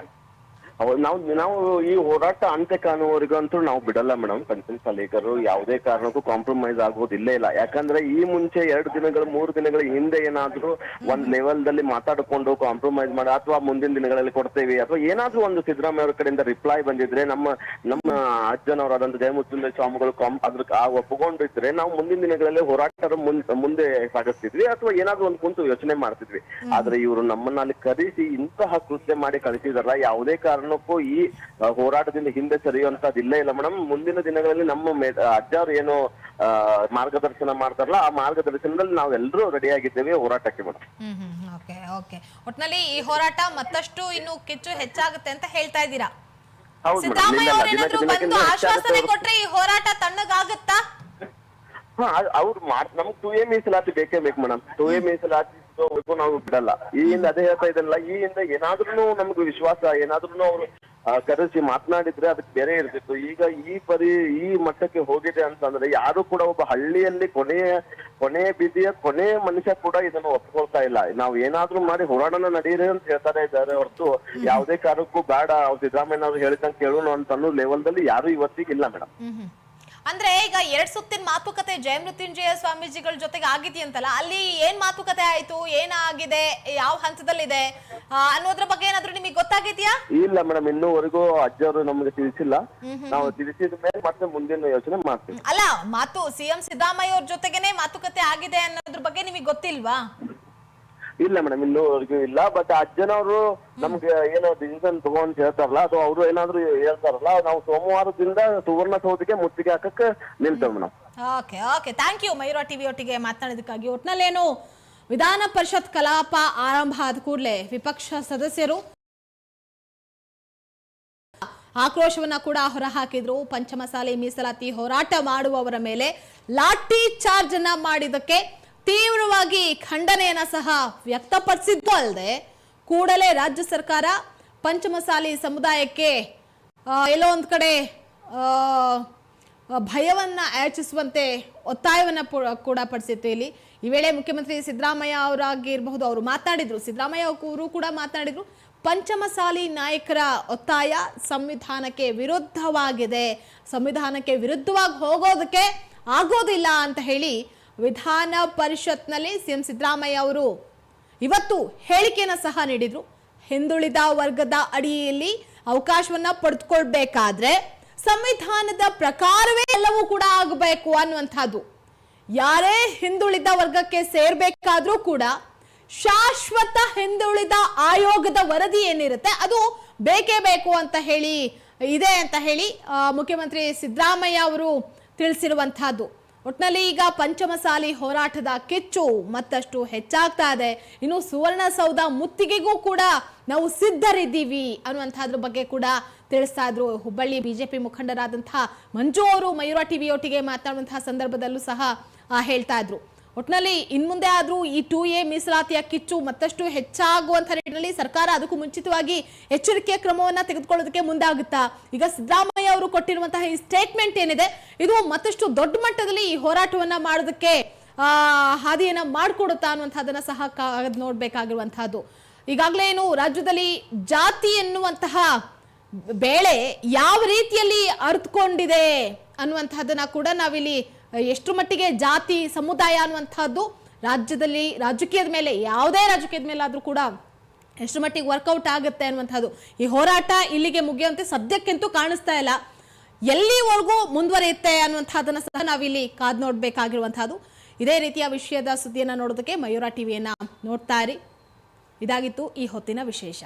ನಾವು ನಾವು ಈ ಹೋರಾಟ ಅಂತ್ಯ ಕಾಣುವವರಿಗಂತೂ ನಾವು ಬಿಡಲ್ಲ ಮೇಡಮ್. ಪಂಚಮಸಾಲಿಗರು ಯಾವುದೇ ಕಾರಣಕ್ಕೂ ಕಾಂಪ್ರಮೈಸ್ ಆಗೋದಿಲ್ಲೇ ಇಲ್ಲ ಯಾಕಂದ್ರೆ ಈ ಮುಂಚೆ ಎರಡು ದಿನಗಳು ಮೂರು ದಿನಗಳ ಹಿಂದೆ ಏನಾದ್ರೂ ಒಂದ್ ಲೆವೆಲ್ ದಲ್ಲಿ ಮಾತಾಡಿಕೊಂಡು ಕಾಂಪ್ರಮೈಸ್ ಮಾಡಿ ಅಥವಾ ಮುಂದಿನ ದಿನಗಳಲ್ಲಿ ಕೊಡ್ತೇವೆ ಅಥವಾ ಏನಾದ್ರೂ ಒಂದು ಸಿದ್ದರಾಮಯ್ಯ ಅವರ ಕಡೆಯಿಂದ ರಿಪ್ಲೈ ಬಂದಿದ್ರೆ ನಮ್ಮ ನಮ್ಮ ಅಜ್ಜನವರಾದಂತ ಜಯಮುತ್ತುಂದ ಸ್ವಾಮಿಗಳು ಕಾಂ ಅದ್ರ ಆ ಒಪ್ಪಿಕೊಂಡಿದ್ರೆ ನಾವು ಮುಂದಿನ ದಿನಗಳಲ್ಲಿ ಹೋರಾಟ ಮುಂದೆ ಮುಂದೆ ಸಾಗಿಸ್ತಿದ್ವಿ ಅಥವಾ ಏನಾದ್ರೂ ಒಂದು ಕುಂತು ಯೋಚನೆ ಮಾಡ್ತಿದ್ವಿ. ಆದ್ರೆ ಇವರು ನಮ್ಮನ್ನ ಅಲ್ಲಿ ಕರೆಸಿ ಇಂತಹ ಕೃತ್ಯ ಮಾಡಿ ಕಳಿಸಿದಾರಲ್ಲ ಯಾವುದೇ ಕಾರಣಕ್ಕೂ ಈ ಹೋರಾಟದಿಂದ ಹಿಂದೆ ಸರಿಯುವಂತದ್ದಿಲ್ಲ ಇಲ್ಲ ಮೇಡಮ್ ಮುಂದಿನ ದಿನಗಳಲ್ಲಿ ನಮ್ಮ ಅಜ್ಜಾರು ಅಜ್ಜವ್ರು ಏನು ಮಾರ್ಗದರ್ಶನ ಮಾಡ್ತಾರಲ್ಲ ಆ ಮಾರ್ಗದರ್ಶನದಲ್ಲಿ ನಾವೆಲ್ಲರೂ ರೆಡಿ ಆಗಿದ್ದೇವೆ ಹೋರಾಟಕ್ಕೆ ಮೇಡಮ್. Okay okay. ಒಟ್ನಲ್ಲಿ ಈ ಹೋರಾಟ ಮತ್ತಷ್ಟು ಇನ್ನು ಕಿಚ್ಚು ಹೆಚ್ಚಾಗುತ್ತೆ ಅಂತ ಹೇಳ್ತಾ ಇದ್ದೀರಾ? ಸಿದ್ದರಾಮಯ್ಯ ಬಂದು ಆಶ್ವಾಸನೆ ಕೊಟ್ರೆ ಈ ಹೋರಾಟ ತಣ್ಣಗಾಗುತ್ತಾ? ಹಾ ಅವ್ರು ಮಾಡ್ ನಮ್ಗ್ ಟೂ ಎ ಮೀಸಲಾತಿ ಬೇಕೇ ಬೇಕು ಮೇಡಮ್. ಟೂ ಎ ಮೀಸಲಾತಿ ಸಿಗೋವರೆಗೂ ನಾವು ಬಿಡಲ್ಲ. ಈ ಹಿಂದೆ ಅದೇ ಹೇಳ್ತಾ ಇದ್ದಲ್ಲ ಈ ಹಿಂದೆ ಏನಾದ್ರೂ ನಮ್ಗೆ ವಿಶ್ವಾಸ ಏನಾದ್ರೂ ಅವ್ರು ಕರೆಸಿ ಮಾತನಾಡಿದ್ರೆ ಅದಕ್ಕೆ ಬೇರೆ ಇರ್ತಿತ್ತು. ಈಗ ಈ ಪರಿ ಈ ಮಟ್ಟಕ್ಕೆ ಹೋಗಿದೆ ಅಂತಂದ್ರೆ ಯಾರು ಕೂಡ ಒಬ್ಬ ಹಳ್ಳಿಯಲ್ಲಿ ಕೊನೆಯ ಕೊನೆ ಬೀದಿಯ ಕೊನೆ ಮನುಷ್ಯ ಕೂಡ ಇದನ್ನು ಒಪ್ಕೊಳ್ತಾ ಇಲ್ಲ. ನಾವು ಏನಾದ್ರೂ ಮಾಡಿ ಹೋರಾಟನ ನಡೀರಿ ಅಂತ ಹೇಳ್ತಾರೆ ಇದ್ದಾರೆ ಹೊರತು ಯಾವುದೇ ಕಾರಣಕ್ಕೂ ಬೇಡ. ಅವ್ರು ಸಿದ್ದರಾಮಯ್ಯ ಅವ್ರು ಹೇಳಿದಂಗೆ ಕೇಳೋಣ ಅಂತ ಅನ್ನೋ ಲೆವೆಲ್ ದಲ್ಲಿ ಯಾರು ಇವತ್ತಿಗೆ ಇಲ್ಲ ಮೇಡಮ್ ಅಂದ್ರೆ ಈಗ ಎರಡ್ ಸುತ್ತಿನ ಮಾತುಕತೆ ಜಯಮೃತ್ಯುಂಜಯ ಸ್ವಾಮೀಜಿಗಳ ಜೊತೆಗೆ ಆಗಿದೆಯಂತಲ್ಲ ಅಲ್ಲಿ ಏನ್ ಮಾತುಕತೆ ಆಯ್ತು ಏನಾಗಿದೆ ಯಾವ ಹಂತದಲ್ಲಿದೆ ಅನ್ನೋದ್ರ ಬಗ್ಗೆ ಏನಾದ್ರೂ ನಿಮಗೆ ಗೊತ್ತಾಗಿದ್ಯಾ? ಇಲ್ಲ ಮೇಡಮ್ ಇನ್ನೂವರೆಗೂ ಅಜ್ಜವರು ನಮ್ಗೆ ತಿಳಿಸಿಲ್ಲ. ನಾವು ತಿಳಿಸಿದ ಮೇಲೆ ಮತ್ತೆ ಮುಂದಿನ ಯೋಚನೆ ಮಾಡ್ತೀವಿ. ಅಲ್ಲ ಮಾತು ಸಿಎಂ ಸಿದ್ದರಾಮಯ್ಯ ಅವ್ರ ಜೊತೆಗೆನೆ ಮಾತುಕತೆ ಆಗಿದೆ ಅನ್ನೋದ್ರ ಬಗ್ಗೆ ನಿಮಗೆ ಗೊತ್ತಿಲ್ವಾ? ಇಲ್ಲ ಮೇಡಮ್ ಇನ್ನೂವರೆಗೂ ಇಲ್ಲ ಬಟ್ ಅಜ್ಜನವರು ನಮ್ಗೆ ಏನೋ ಡಿಸಿಷನ್ ತಗೊಂಡ್ ಹೇಳ್ತಾರಲ್ಲ ಸೊ ಅವರು ಏನಾದ್ರು ಹೇಳ್ತಾರಲ್ಲ ನಾವು ಸೋಮವಾರದಿಂದ ಸುವರ್ಣಸೌಧಕ್ಕೆ ಮುತ್ತಿಗೆ ಹಾಕಕ್ಕೆ ನಿಲ್ತೇವೆ madam okay okay thank you Mayura TV ಒಟ್ಟಿಗೆ ಮಾತನಾಡೋದಕ್ಕಾಗಿ ಒಟ್ನಲ್ಲೇನು ವಿಧಾನ ಪರಿಷತ್ ಕಲಾಪ ಆರಂಭ ಆದ ಕೂಡಲೇ ವಿಪಕ್ಷ ಸದಸ್ಯರು ಆಕ್ರೋಶವನ್ನ ಕೂಡ ಹೊರಹಾಕಿದ್ರು. ಪಂಚಮಸಾಲೆ ಮೀಸಲಾತಿ ಹೋರಾಟ ಮಾಡುವವರ ಮೇಲೆ ಲಾಠಿ ಚಾರ್ಜ್ ಅನ್ನ ಮಾಡಿದಕ್ಕೆ ತೀವ್ರವಾಗಿ ಖಂಡನೆಯನ್ನ ಸಹ ವ್ಯಕ್ತಪಡಿಸಿದ್ದು ಅಲ್ಲದೆ, ಕೂಡಲೇ ರಾಜ್ಯ ಸರ್ಕಾರ ಪಂಚಮಸಾಲಿ ಸಮುದಾಯಕ್ಕೆ ಎಲ್ಲೋ ಒಂದು ಕಡೆ ಭಯವನ್ನು ಭಯವನ್ನ ಒತ್ತಾಯವನ್ನು ಕೂಡ ಪಡಿಸಿತ್ತು ಇಲ್ಲಿ. ಈ ವೇಳೆ ಮುಖ್ಯಮಂತ್ರಿ ಸಿದ್ದರಾಮಯ್ಯ ಅವರಾಗಿರಬಹುದು, ಅವರು ಮಾತನಾಡಿದರು ಸಿದ್ದರಾಮಯ್ಯ ಅವರು ಕೂಡ ಮಾತನಾಡಿದರು ಪಂಚಮಸಾಲಿ ನಾಯಕರ ಒತ್ತಾಯ ಸಂವಿಧಾನಕ್ಕೆ ವಿರುದ್ಧವಾಗಿದೆ. ಸಂವಿಧಾನಕ್ಕೆ ವಿರುದ್ಧವಾಗಿ ಹೋಗೋದಕ್ಕೆ ಆಗೋದಿಲ್ಲ ಅಂತ ಹೇಳಿ ವಿಧಾನ ಪರಿಷತ್ನಲ್ಲಿ ಸಿಎಂ ಸಿದ್ದರಾಮಯ್ಯ ಅವರು ಇವತ್ತು ಹೇಳಿಕೆಯನ್ನು ಸಹ ನೀಡಿದರು. ಹಿಂದುಳಿದ ವರ್ಗದ ಅಡಿಯಲ್ಲಿ ಅವಕಾಶವನ್ನ ಪಡೆದುಕೊಳ್ಬೇಕಾದ್ರೆ ಸಂವಿಧಾನದ ಪ್ರಕಾರವೇ ಎಲ್ಲವೂ ಕೂಡ ಆಗಬೇಕು ಅನ್ನುವಂಥದ್ದು. ಯಾರೇ ಹಿಂದುಳಿದ ವರ್ಗಕ್ಕೆ ಸೇರ್ಬೇಕಾದ್ರೂ ಕೂಡ ಶಾಶ್ವತ ಹಿಂದುಳಿದ ಆಯೋಗದ ವರದಿ ಏನಿರುತ್ತೆ ಅದು ಬೇಕೇ ಬೇಕು ಅಂತ ಹೇಳಿ, ಇದೆ ಅಂತ ಹೇಳಿ ಮುಖ್ಯಮಂತ್ರಿ ಸಿದ್ದರಾಮಯ್ಯ ಅವರು ತಿಳಿಸಿರುವಂತಹದ್ದು ಒಟ್ನಲ್ಲಿ ಈಗ ಪಂಚಮಸಾಲಿ ಹೋರಾಟದ ಕಿಚ್ಚು ಮತ್ತಷ್ಟು ಹೆಚ್ಚಾಗ್ತಾ ಇದೆ. ಇನ್ನು ಸುವರ್ಣಸೌಧ ಮುತ್ತಿಗೆಗೂ ಕೂಡ ನಾವು ಸಿದ್ಧರಿದ್ದೀವಿ ಅನ್ನುವಂಥದ್ರ ಬಗ್ಗೆ ಕೂಡ ತಿಳಿಸ್ತಾ ಇದ್ರು ಹುಬ್ಬಳ್ಳಿ ಬಿಜೆಪಿ ಮುಖಂಡರಾದಂತಹ ಮಂಜು ಅವರು ಮಯೂರ ಟಿವಿಯೊಟ್ಟಿಗೆ ಮಾತಾಡುವಂತಹ ಸಂದರ್ಭದಲ್ಲೂ ಸಹ ಹೇಳ್ತಾ ಇದ್ರು. ಒಟ್ನಲ್ಲಿ ಇನ್ಮುಂದೆ ಆದರೂ ಈ ಟೂ ಎ ಮೀಸಲಾತಿಯ ಕಿಚ್ಚು ಮತ್ತಷ್ಟು ಹೆಚ್ಚಾಗುವಂತ ನಿಟ್ಟಿನಲ್ಲಿ ಸರ್ಕಾರ ಅದಕ್ಕೂ ಮುಂಚಿತವಾಗಿ ಎಚ್ಚರಿಕೆಯ ಕ್ರಮವನ್ನ ತೆಗೆದುಕೊಳ್ಳೋದಕ್ಕೆ ಮುಂದಾಗುತ್ತಾ? ಈಗ ಸಿದ್ದರಾಮಯ್ಯ ಅವರು ಕೊಟ್ಟಿರುವಂತಹ ಈ ಸ್ಟೇಟ್ಮೆಂಟ್ ಏನಿದೆ, ಇದು ಮತ್ತಷ್ಟು ದೊಡ್ಡ ಮಟ್ಟದಲ್ಲಿ ಈ ಹೋರಾಟವನ್ನ ಮಾಡೋದಕ್ಕೆ ಹಾದಿಯನ್ನ ಮಾಡಿಕೊಡುತ್ತಾ ಅನ್ನುವಂಥದ್ದನ್ನ ಸಹ ನೋಡ್ಬೇಕಾಗಿರುವಂತಹದ್ದು ಈಗಾಗಲೇ ಏನು ರಾಜ್ಯದಲ್ಲಿ ಜಾತಿ ಎನ್ನುವಂತಹ ಬೇಳೆ ಯಾವ ರೀತಿಯಲ್ಲಿ ಅರ್ಥಕೊಂಡಿದೆ ಅನ್ನುವಂಥದ್ದನ್ನ ಕೂಡ ನಾವಿಲ್ಲಿ ಎಷ್ಟು ಮಟ್ಟಿಗೆ ಜಾತಿ, ಸಮುದಾಯ ಅನ್ನುವಂಥದ್ದು ರಾಜ್ಯದಲ್ಲಿ, ರಾಜಕೀಯದ ಮೇಲೆ, ಯಾವುದೇ ರಾಜಕೀಯದ ಮೇಲೆ ಆದ್ರೂ ಕೂಡ ಎಷ್ಟು ಮಟ್ಟಿಗೆ ವರ್ಕೌಟ್ ಆಗುತ್ತೆ ಅನ್ನುವಂಥದ್ದು. ಈ ಹೋರಾಟ ಇಲ್ಲಿಗೆ ಮುಗಿಯುವಂತೆ ಸದ್ಯಕ್ಕಂತೂ ಕಾಣಿಸ್ತಾ ಇಲ್ಲ. ಎಲ್ಲಿವರೆಗೂ ಮುಂದುವರಿಯುತ್ತೆ ಅನ್ನುವಂಥದ್ದನ್ನು ಸಹ ನಾವಿಲ್ಲಿ ಕಾದ್ ನೋಡಬೇಕಾಗಿರುವಂಥದ್ದು. ಇದೇ ರೀತಿಯ ವಿಷಯದ ಸುದ್ದಿಯನ್ನ ನೋಡೋದಕ್ಕೆ ಮಯೂರ ಟಿವಿಯನ್ನ ನೋಡ್ತಾ ಇರಿ. ಇದಾಗಿತ್ತು ಈ ಹೊತ್ತಿನ ವಿಶೇಷ.